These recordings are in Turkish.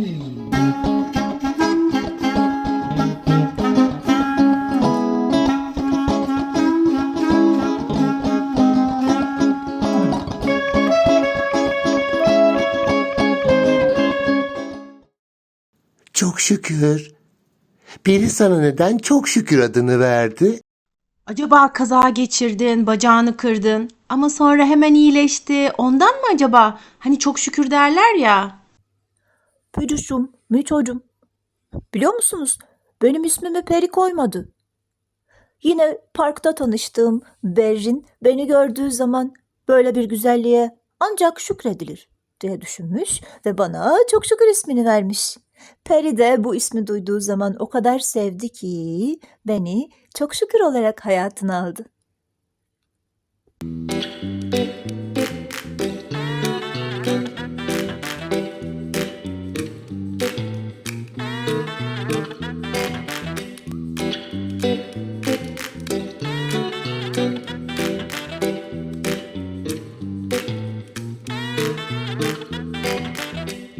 Çok şükür. Biri sana neden çok şükür adını verdi? Acaba kaza geçirdin, bacağını kırdın ama sonra hemen iyileşti. Ondan mı acaba? Hani çok şükür derler ya. Püdüşüm, Mito'cum. Biliyor musunuz? Benim ismimi Peri koymadı. Yine parkta tanıştığım Berrin beni gördüğü zaman böyle bir güzelliğe ancak şükredilir diye düşünmüş ve bana çok şükür ismini vermiş. Peri de bu ismi duyduğu zaman o kadar sevdi ki beni çok şükür olarak hayatına aldı.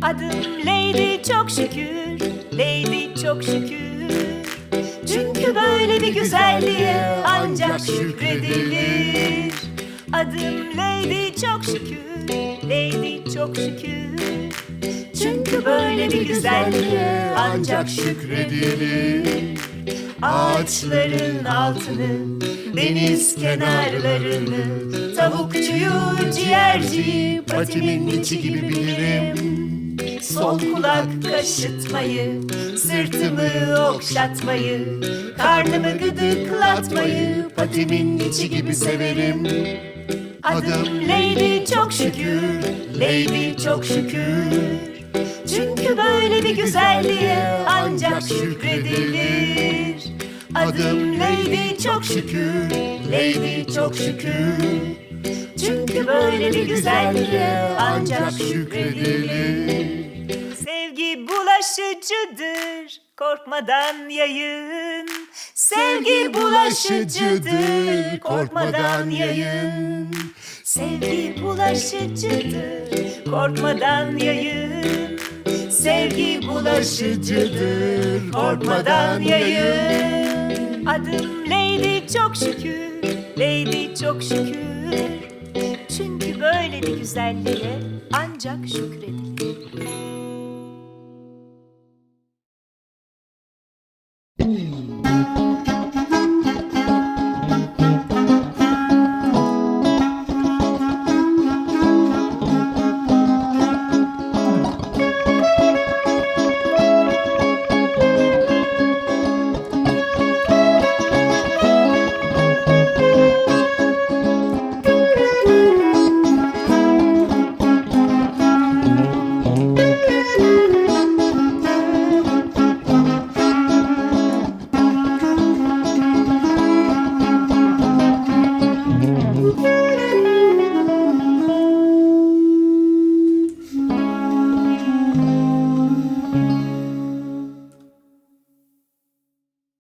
Adım Lady çok şükür, Lady çok şükür. Çünkü böyle bir güzelliğe ancak şükredilir. Adım Lady çok şükür, Lady çok şükür. Çünkü böyle bir güzelliğe ancak şükredilir. Ağaçların altını, deniz kenarlarını, tavukçuyu, ciğerciyi, patimin içi gibi bilirim. Sol kulak kaşıtmayı, sırtımı okşatmayı, karnımı gıdıklatmayı, patimin içi gibi severim. Adım Lady çok şükür, Lady çok şükür. Çünkü böyle bir güzelliğe ancak şükredilir. Adım Lady çok şükür, Lady çok şükür. Çünkü böyle bir güzelliğe ancak şükredilir. Bulaşıcıdır, korkmadan yayın. Sevgi bulaşıcıdır, korkmadan yayın. Sevgi bulaşıcıdır, korkmadan yayın. Sevgi bulaşıcıdır, korkmadan yayın. Adım Lady çok şükür, Lady çok şükür. Çünkü böyle bir güzelliğe ancak şükredilir. Ooh.